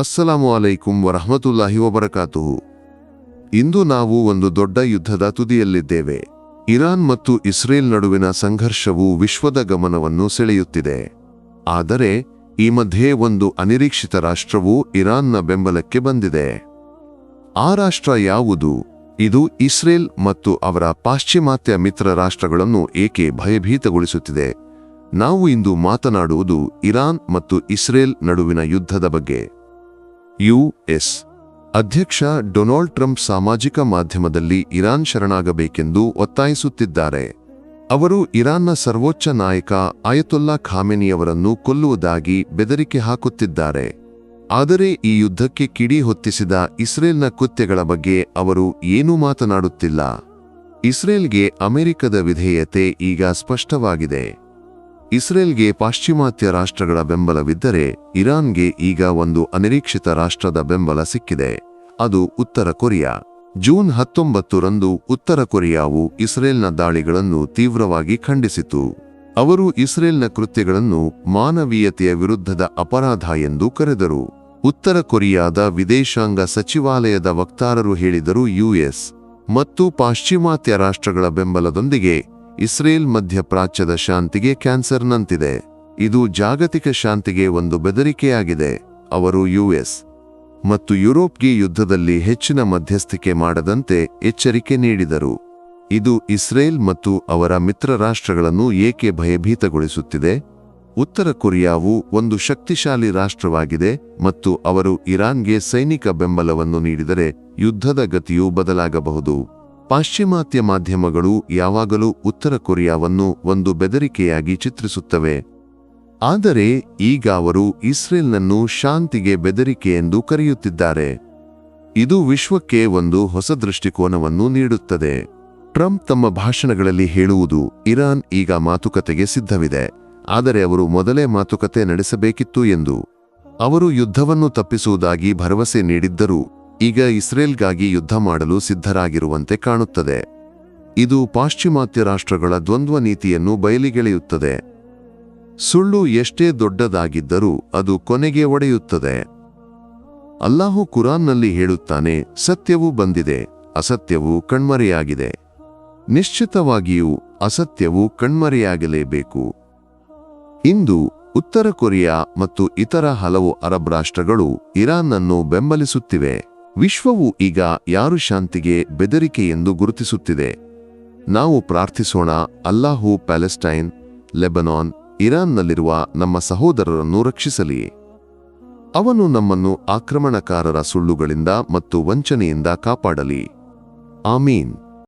ಅಸ್ಸಲಾಮು ಅಲೈಕುಂ ವರಹಮತುಲ್ಲಾಹಿ ವಬರಕಾತುಹು ಇಂದು ನಾವು ಒಂದು ದೊಡ್ಡ ಯುದ್ಧದ ತುದಿಯಲ್ಲಿದ್ದೇವೆ. ಇರಾನ್ ಮತ್ತು ಇಸ್ರೇಲ್ ನಡುವಿನ ಸಂಘರ್ಷವು ವಿಶ್ವದ ಗಮನವನ್ನು ಸೆಳೆಯುತ್ತಿದೆ. ಆದರೆ, ಈ ಮಧ್ಯೆ ಒಂದು ಅನಿರೀಕ್ಷಿತ ರಾಷ್ಟ್ರವು ಇರಾನ್ನ ಬೆಂಬಲಕ್ಕೆ ಬಂದಿದೆ. ಆ ರಾಷ್ಟ್ರ ಯಾವುದು? ಇದು ಇಸ್ರೇಲ್ ಮತ್ತು ಅವರ ಪಾಶ್ಚಿಮಾತ್ಯ ಮಿತ್ರ ರಾಷ್ಟ್ರಗಳನ್ನು ಏಕೆ ಭಯಭೀತಗೊಳಿಸುತ್ತಿದೆ? ನಾವು ಇಂದು ಮಾತನಾಡುವುದು ಇರಾನ್ ಮತ್ತು ಇಸ್ರೇಲ್ ನಡುವಿನ ಯುದ್ಧದ ಬಗ್ಗೆ. ಯುಎಸ್ ಅಧ್ಯಕ್ಷ ಡೊನಾಲ್ಡ್ ಟ್ರಂಪ್ ಸಾಮಾಜಿಕ ಮಾಧ್ಯಮದಲ್ಲಿ ಇರಾನ್ ಶರಣಾಗಬೇಕೆಂದು ಒತ್ತಾಯಿಸುತ್ತಿದ್ದಾರೆ. ಅವರು ಇರಾನ್ನ ಸರ್ವೋಚ್ಚ ನಾಯಕ ಆಯತೊಲ್ಲಾ ಖಾಮೆನಿಯವರನ್ನು ಕೊಲ್ಲುವುದಾಗಿ ಬೆದರಿಕೆ ಹಾಕುತ್ತಿದ್ದಾರೆ. ಆದರೆ ಈ ಯುದ್ಧಕ್ಕೆ ಕಿಡಿ ಹೊತ್ತಿಸಿದ ಇಸ್ರೇಲ್ನ ಕೃತ್ಯಗಳ ಬಗ್ಗೆ ಅವರು ಏನೂ ಮಾತನಾಡುತ್ತಿಲ್ಲ. ಇಸ್ರೇಲ್ಗೆ ಅಮೆರಿಕದ ವಿಧೇಯತೆ ಈಗ ಸ್ಪಷ್ಟವಾಗಿದೆ. ಇಸ್ರೇಲ್ಗೆ ಪಾಶ್ಚಿಮಾತ್ಯ ರಾಷ್ಟ್ರಗಳ ಬೆಂಬಲವಿದ್ದರೆ ಇರಾನ್ಗೆ ಈಗ ಒಂದು ಅನಿರೀಕ್ಷಿತ ರಾಷ್ಟ್ರದ ಬೆಂಬಲ ಸಿಕ್ಕಿದೆ. ಅದು ಉತ್ತರ ಕೊರಿಯಾ. ಜೂನ್ ಹತ್ತೊಂಬತ್ತರಂದು ಉತ್ತರ ಕೊರಿಯಾವು ಇಸ್ರೇಲ್ನ ದಾಳಿಗಳನ್ನು ತೀವ್ರವಾಗಿ ಖಂಡಿಸಿತು. ಅವರು ಇಸ್ರೇಲ್ನ ಕೃತ್ಯಗಳನ್ನು ಮಾನವೀಯತೆಯ ವಿರುದ್ಧದ ಅಪರಾಧ ಎಂದು ಕರೆದರು. ಉತ್ತರ ಕೊರಿಯಾದ ವಿದೇಶಾಂಗ ಸಚಿವಾಲಯದ ವಕ್ತಾರರು ಹೇಳಿದರು ಯುಎಸ್ ಮತ್ತು ಪಾಶ್ಚಿಮಾತ್ಯ ರಾಷ್ಟ್ರಗಳ ಬೆಂಬಲದೊಂದಿಗೆ ಇಸ್ರೇಲ್ ಮಧ್ಯಪ್ರಾಚ್ಯದ ಶಾಂತಿಗೆ ಕ್ಯಾನ್ಸರ್ನಂತಿದೆ ಇದು ಜಾಗತಿಕ ಶಾಂತಿಗೆ ಒಂದು ಬೆದರಿಕೆಯಾಗಿದೆ, ಅವರು ಯುಎಸ್ ಮತ್ತು ಯುರೋಪ್ಗೆ ಯುದ್ಧದಲ್ಲಿ ಹೆಚ್ಚಿನ ಮಧ್ಯಸ್ಥಿಕೆ ಮಾಡದಂತೆ ಎಚ್ಚರಿಕೆ ನೀಡಿದರು. ಇದು ಇಸ್ರೇಲ್ ಮತ್ತು ಅವರ ಮಿತ್ರ ರಾಷ್ಟ್ರಗಳನ್ನು ಏಕೆ ಭಯಭೀತಗೊಳಿಸುತ್ತಿದೆ? ಉತ್ತರ ಕೊರಿಯಾವು ಒಂದು ಶಕ್ತಿಶಾಲಿ ರಾಷ್ಟ್ರವಾಗಿದೆ ಮತ್ತು ಅವರು ಇರಾನ್ಗೆ ಸೈನಿಕ ಬೆಂಬಲವನ್ನು ನೀಡಿದರೆ ಯುದ್ಧದ ಗತಿಯು ಬದಲಾಗಬಹುದು. ಪಾಶ್ಚಿಮಾತ್ಯ ಮಾಧ್ಯಮಗಳು ಯಾವಾಗಲೂ ಉತ್ತರ ಕೊರಿಯಾವನ್ನು ಒಂದು ಬೆದರಿಕೆಯಾಗಿ ಚಿತ್ರಿಸುತ್ತವೆ. ಆದರೆ ಈಗ ಅವರು ಇಸ್ರೇಲ್ನನ್ನು ಶಾಂತಿಗೆ ಬೆದರಿಕೆ ಎಂದು ಕರೆಯುತ್ತಿದ್ದಾರೆ. ಇದು ವಿಶ್ವಕ್ಕೆ ಒಂದು ಹೊಸ ದೃಷ್ಟಿಕೋನವನ್ನು ನೀಡುತ್ತದೆ. ಟ್ರಂಪ್ ತಮ್ಮ ಭಾಷಣಗಳಲ್ಲಿ ಹೇಳುವುದು, ಇರಾನ್ ಈಗ ಮಾತುಕತೆಗೆ ಸಿದ್ಧವಿದೆ. ಆದರೆ ಅವರು ಮೊದಲೇ ಮಾತುಕತೆ ನಡೆಸಬೇಕಿತ್ತು ಎಂದು. ಅವರು ಯುದ್ಧವನ್ನು ತಪ್ಪಿಸುವುದಾಗಿ ಭರವಸೆ ನೀಡಿದ್ದರೂ. ಈಗ ಇಸ್ರೇಲ್ಗಾಗಿ ಯುದ್ಧ ಮಾಡಲು ಸಿದ್ಧರಾಗಿರುವಂತೆ ಕಾಣುತ್ತದೆ. ಇದು ಪಾಶ್ಚಿಮಾತ್ಯ ರಾಷ್ಟ್ರಗಳ ದ್ವಂದ್ವ ನೀತಿಯನ್ನು ಬಯಲಿಗೆಳೆಯುತ್ತದೆ. ಸುಳ್ಳು ಎಷ್ಟೇ ದೊಡ್ಡದಾಗಿದ್ದರೂ ಅದು ಕೊನೆಗೆ ಒಡೆಯುತ್ತದೆ. ಅಲ್ಲಾಹು ಕುರಾನ್ನಲ್ಲಿ ಹೇಳುತ್ತಾನೆ, ಸತ್ಯವು ಬಂದಿದೆ, ಅಸತ್ಯವು ಕಣ್ಮರೆಯಾಗಿದೆ. ನಿಶ್ಚಿತವಾಗಿಯೂ ಅಸತ್ಯವು ಕಣ್ಮರೆಯಾಗಲೇಬೇಕು. ಇಂದು ಉತ್ತರ ಕೊರಿಯಾ ಮತ್ತು ಇತರ ಹಲವು ಅರಬ್ ರಾಷ್ಟ್ರಗಳು ಇರಾನ್ನನ್ನು ಬೆಂಬಲಿಸುತ್ತಿವೆ. ವಿಶ್ವವು ಈಗ ಯಾರು ಶಾಂತಿಗೆ ಬೆದರಿಕೆ ಎಂದು ಗುರುತಿಸುತ್ತಿದೆ? ನಾವು ಪ್ರಾರ್ಥಿಸೋಣ, ಅಲ್ಲಾಹು ಪ್ಯಾಲೆಸ್ಟೈನ್, ಲೆಬನಾನ್, ಇರಾನ್ನಲ್ಲಿರುವ ನಮ್ಮ ಸಹೋದರರನ್ನು ರಕ್ಷಿಸಲಿ. ಅವನು ನಮ್ಮನ್ನು ಆಕ್ರಮಣಕಾರರ ಸುಳ್ಳುಗಳಿಂದ ಮತ್ತು ವಂಚನೆಯಿಂದ ಕಾಪಾಡಲಿ. ಆಮೀನ್.